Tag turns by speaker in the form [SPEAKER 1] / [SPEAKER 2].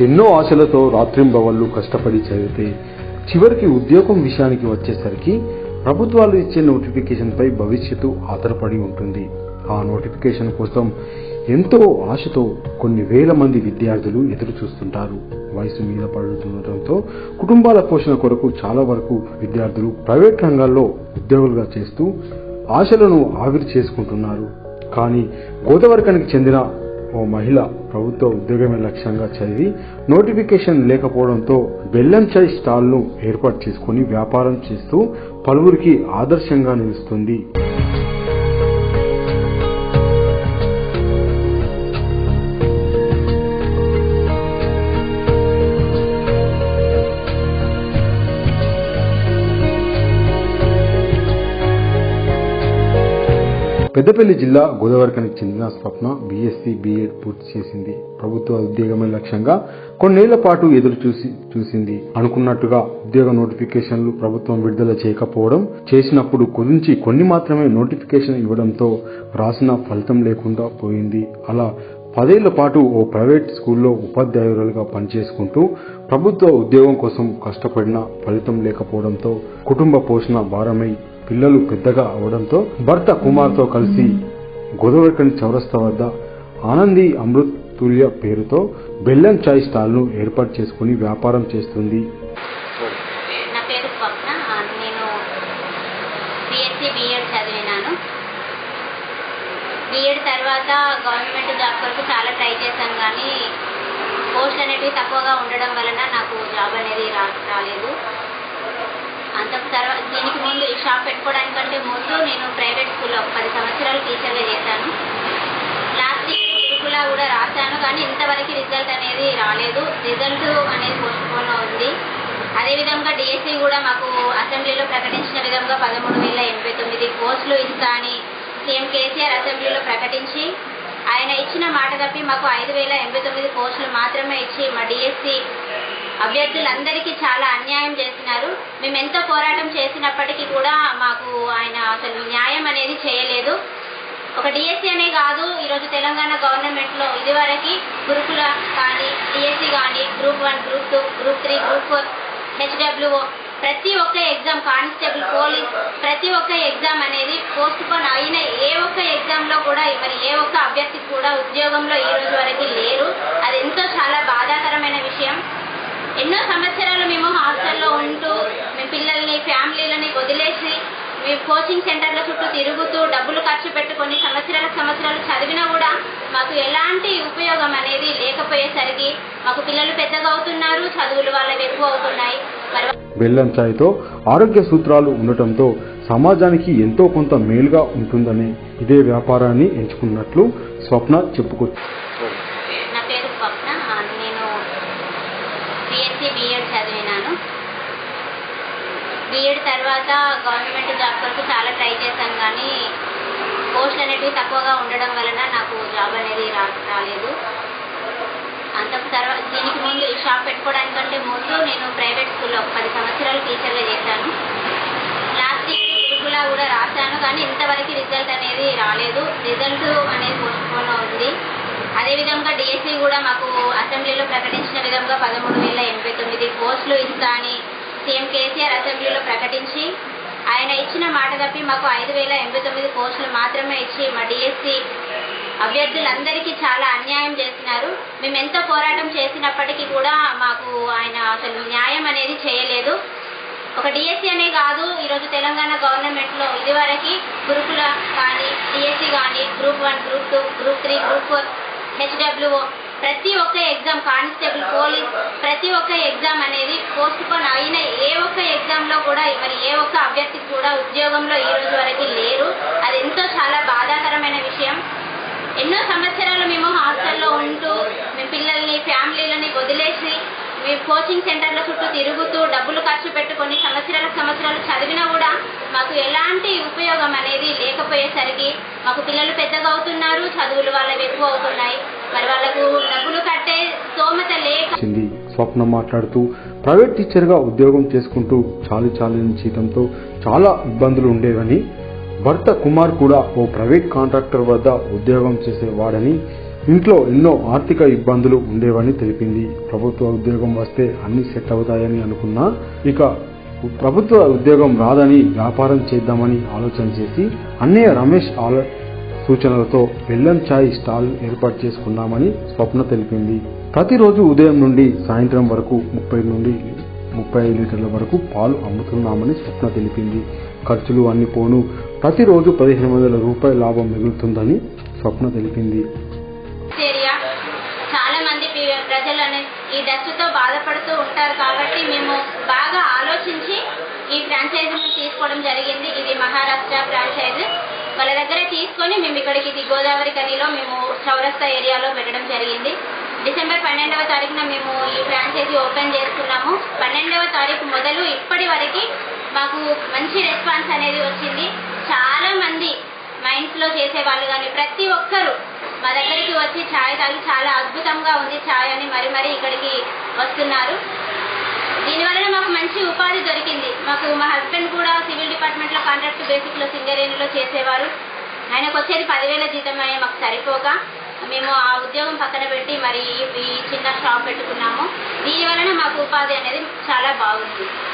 [SPEAKER 1] ఎన్నో ఆశలతో రాత్రింబవళ్ళు కష్టపడి చదివితే చివరికి ఉద్యోగం విషయానికి వచ్చేసరికి ప్రభుత్వాలు ఇచ్చే నోటిఫికేషన్పై భవిష్యత్తు ఆధారపడి ఉంటుంది. ఆ నోటిఫికేషన్ కోసం ఎంతో ఆశతో కొన్ని వేల మంది విద్యార్థులు ఎదురు చూస్తుంటారు వయసు మీద పడుతుండటంతో కుటుంబాల పోషణ కొరకు చాలా వరకు విద్యార్థులు ప్రైవేట్ రంగాల్లో ఉద్యోగులుగా చేస్తూ ఆశలను ఆవిరి చేసుకుంటున్నారు. కానీ గోదావరికానికి చెందిన ఓ మహిళ ప్రభుత్వ ఉద్యోగమే లక్ష్యంగా చదివి నోటిఫికేషన్ లేకపోవడంతో బెల్లం చాయ్ స్టాల్ను ఏర్పాటు చేసుకుని వ్యాపారం చేస్తూ పలువురికి ఆదర్శంగా నిలుస్తుంది. పెద్దపల్లి జిల్లా గోదావరికానికి చెందిన స్వప్న బీఎస్సీ బీఎడ్ పూర్తి చేసింది. ప్రభుత్వ ఉద్యోగమే లక్ష్యంగా కొన్నేళ్ళ పాటు ఎదురు చూసి చూసింది. అనుకున్నట్టుగా ఉద్యోగ నోటిఫికేషన్లు ప్రభుత్వం విడుదల చేయకపోవడం చేసినప్పుడు కుదించి కొన్ని మాత్రమే నోటిఫికేషన్ ఇవ్వడంతో రాసిన ఫలితం లేకుండా పోయింది. అలా పదేళ్ళ పాటు ఓ ప్రైవేట్ స్కూల్లో ఉపాధ్యాయురాలుగా పనిచేసుకుంటూ ప్రభుత్వ ఉద్యోగం కోసం కష్టపడిన ఫలితం లేకపోవడంతో కుటుంబ పోషణ భారమై పిల్లలు పెద్దగా అవడంతో భర్త కుమార్తో కలిసి గోదావరికని చౌరస్తా వద్ద ఆనంది అమృత్ తుల్య పేరుతో బెల్లం చాయ్ స్టాల్ను ఏర్పాటు చేసుకుని వ్యాపారం చేస్తుంది.
[SPEAKER 2] నా పేరు స్వప్న. నేను బిఎస్సి బిఎడ్ చదివినాను. బిఎడ్ తర్వాత గవర్నమెంట్ జాబ్ కొరకు చాలా ట్రై చేశాను కానీ పోస్ట్ అనేటివి తక్కువగా ఉండడం వలన నాకు జాబ్ అనేది రా రాలేదు. అంత తర్వాత దీనికి ముందు ఈ షాప్ పెట్టుకోవడానికంటే ముందు నేను ప్రైవేట్ స్కూల్లో ఒక పది సంవత్సరాలు టీచర్గా చేశాను. లాస్ట్ ఇయర్ గురుకులా కూడా రాశాను కానీ ఇంతవరకు రిజల్ట్ అనేది రాలేదు. రిజల్ట్ అనేది పోస్ట్పోన్ ఉంది. అదేవిధంగా డిఎస్సి కూడా మాకు అసెంబ్లీలో ప్రకటించిన విధంగా పదమూడు వేల ఎనభై తొమ్మిది పోస్టులు ఇస్తా అని సీఎం కేసీఆర్ అసెంబ్లీలో ప్రకటించి ఆయన ఇచ్చిన మాట తప్పి మాకు ఐదు వేల ఎనభై తొమ్మిది పోస్టులు మాత్రమే ఇచ్చి మా డిఎస్సి అభ్యర్థులందరికీ చాలా అన్యాయం చేసినారు. మేము ఎంతో పోరాటం చేసినప్పటికీ కూడా మాకు ఆయన అసలు న్యాయం అనేది చేయలేదు. ఒక డిఎస్సి అనే కాదు ఈరోజు తెలంగాణ గవర్నమెంట్లో ఇదివరకు గురుకుల కానీ డిఎస్సి కానీ group one group two group three group four HWO ప్రతి ఒక్క ఎగ్జామ్ కానిస్టేబుల్ పోలీస్ ప్రతి ఒక్క ఎగ్జామ్ అనేది పోస్ట్ పోన్ అయిన ఏ ఒక్క ఎగ్జామ్లో కూడా మరి ఏ ఒక్క అభ్యర్థికి కూడా ఉద్యోగంలో ఈ రోజు వరకు లేరు. అది ఎంతో చాలా బాధాకరమైన విషయం. ఎన్నో సంవత్సరాలు మేము హాస్టల్లో ఉంటూ మేము పిల్లల్ని ఫ్యామిలీలని వదిలేసి మేము కోచింగ్ సెంటర్ల చుట్టూ తిరుగుతూ డబ్బులు ఖర్చు పెట్టుకొని సంవత్సరాల సంవత్సరాలు చదివినా కూడా మాకు ఎలాంటి ఉపయోగం అనేది లేకపోయేసరికి మాకు పిల్లలు పెద్దగా అవుతున్నారు చదువులు వాళ్ళవి ఎక్కువ అవుతున్నాయి
[SPEAKER 1] బెల్లం చాయ్తో ఆరోగ్య సూత్రాలు ఉండటంతో సమాజానికి ఎంతో కొంత మేలుగా ఉంటుందని ఇదే వ్యాపారాన్ని ఎంచుకున్నట్లు స్వప్న చెప్పుకొచ్చు
[SPEAKER 2] నా పేరు స్వప్న నేను బిఎస్సి బిఎడ్ చదివినాను. బిఎడ్ తర్వాత గవర్నమెంట్ జాబ్ కొరకు చాలా ట్రై చేశాను కానీ పోస్టులు అనేటివి తక్కువగా ఉండడం వలన నాకు జాబ్ అనేది రా రాలేదు. అంత తర్వాత దీనికి ముందు ఈ షాప్ పెట్టుకోవడానికంటే ముందు నేను ప్రైవేట్ స్కూల్లో ఒక పది సంవత్సరాలు టీచర్గా చేశాను. లాస్ట్ ఇయర్ గురుకులా కూడా రాశాను కానీ ఇంతవరకు రిజల్ట్ అనేది రాలేదు. రిజల్ట్ అనేది పోస్ట్పోన్ ఉంది అదేవిధంగా డిఎస్సి కూడా మాకు అసెంబ్లీలో ప్రకటించిన విధంగా పదమూడు వేల ఎనభై తొమ్మిది పోస్టులు ఇస్తా అని సీఎం కేసీఆర్ అసెంబ్లీలో ప్రకటించి ఆయన ఇచ్చిన మాట తప్పి మాకు ఐదు వేల ఎనభై తొమ్మిది పోస్టులు మాత్రమే ఇచ్చి మా డిఎస్సి అభ్యర్థులందరికీ చాలా అన్యాయం చేసినారు. మేము ఎంతో పోరాటం చేసినప్పటికీ కూడా మాకు ఆయన అసలు న్యాయం అనేది చేయలేదు. ఒక డిఎస్సి అనే కాదు ఈరోజు తెలంగాణ గవర్నమెంట్లో ఇదివరకు గురుకుల కానీ డిఎస్సి కానీ group one group two group three group four HWO ప్రతి ఒక్క ఎగ్జామ్ కానిస్టేబుల్ పోలీస్ ప్రతి ఒక్క ఎగ్జామ్ అనేది పోస్ట్ పోన్ అయిన ఏ ఒక్క ఎగ్జామ్లో కూడా మరి ఏ ఒక్క అభ్యర్థికి కూడా ఉద్యోగంలో ఈ రోజు వరకు లేరు. అది ఎంతో చాలా బాధాకరమైన విషయం. ఎన్నో సంవత్సరాలు మేము హాస్టల్లో ఉంటూ మేము పిల్లల్ని ఫ్యామిలీలని వదిలేసి మేము కోచింగ్ సెంటర్ల చుట్టూ తిరుగుతూ డబ్బులు ఖర్చు పెట్టుకొని సంవత్సరాల సంవత్సరాలు చదివినా కూడా మాకు ఎలాంటి ఉపయోగం అనేది లేకపోయేసరికి మాకు పిల్లలు పెద్దగా అవుతున్నారు చదువులు అవుతున్నాయి మరి వాళ్ళకు డబ్బులు కట్టే స్తోమత లేక
[SPEAKER 1] స్వప్న మాట్లాడుతూ ప్రైవేట్ టీచర్గా ఉద్యోగం చేసుకుంటూ చాలు చాలని జీతంతో చాలా ఇబ్బందులు ఉండేవని భర్త కుమార్ కూడా ఓ ప్రైవేట్ కాంట్రాక్టర్ వద్ద ఉద్యోగం చేసేవాడని ఇంట్లో ఎన్నో ఆర్థిక ఇబ్బందులు ఉండేవని తెలిపింది. ప్రభుత్వ ఉద్యోగం వస్తే అన్ని సెట్ అవుతాయని అనుకున్నా ఇక ప్రభుత్వ ఉద్యోగం రాదని వ్యాపారం చేద్దామని ఆలోచన చేసి అన్నయ్య రమేష్ సూచనలతో బెల్లం ఛాయ్ స్టాల్ ఏర్పాటు చేసుకున్నామని స్వప్న తెలిపింది. ప్రతిరోజు ఉదయం నుండి సాయంత్రం వరకు ముప్పై నుండి ముప్పై ఐదు లీటర్ల వరకు పాలు అమ్ముతున్నామని స్వప్న తెలిపింది. ఖర్చులు అన్ని పోను. ప్రతిరోజు పదిహేను వందల రూపాయల లాభం మిగులుతుందని స్వప్న తెలిపింది.
[SPEAKER 2] చాలా మంది ఈ బాధపడుతూ ఉంటారు కాబట్టి మేము బాగా ఆలోచించి ఈ ఫ్రాంచైజీని తీసుకోవడం జరిగింది. ఇది మహారాష్ట్ర ఫ్రాంచైజ్ వాళ్ళ దగ్గర తీసుకొని మేము ఇక్కడికి ఇది గోదావరి కనిలో మేము చౌరస్తా ఏరియాలో పెట్టడం జరిగింది. డిసెంబర్ పన్నెండవ తారీఖున మేము ఈ ఫ్రాంచైజీ ఓపెన్ చేస్తున్నాము. పన్నెండవ తారీఖు మొదలు ఇప్పటి వరకు మాకు మంచి రెస్పాన్స్ అనేది వచ్చింది. చాలా మంది మా ఇంట్లో చేసే వాళ్ళు కానీ ప్రతి ఒక్కరు మా దగ్గరికి వచ్చి ఛాయ్ తాగి చాలా అద్భుతంగా ఉంది. ఛాయ్ అని మరి మరి ఇక్కడికి వస్తున్నారు. దీనివల్ల మాకు మంచి ఉపాధి దొరికింది. మాకు మా హస్బెండ్ కూడా సివిల్ డిపార్ట్మెంట్లో కాంట్రాక్ట్ బేసిక్లో సింగరేణిలో చేసేవారు. ఆయనకు వచ్చేది పదివేల జీతం అనే మాకు సరిపోక మేము ఆ ఉద్యోగం పక్కన పెట్టి మరి ఈ- ఈ చిన్న షాప్ పెట్టుకున్నాము. దీని వలన మాకు ఉపాధి అనేది చాలా బాగుంది.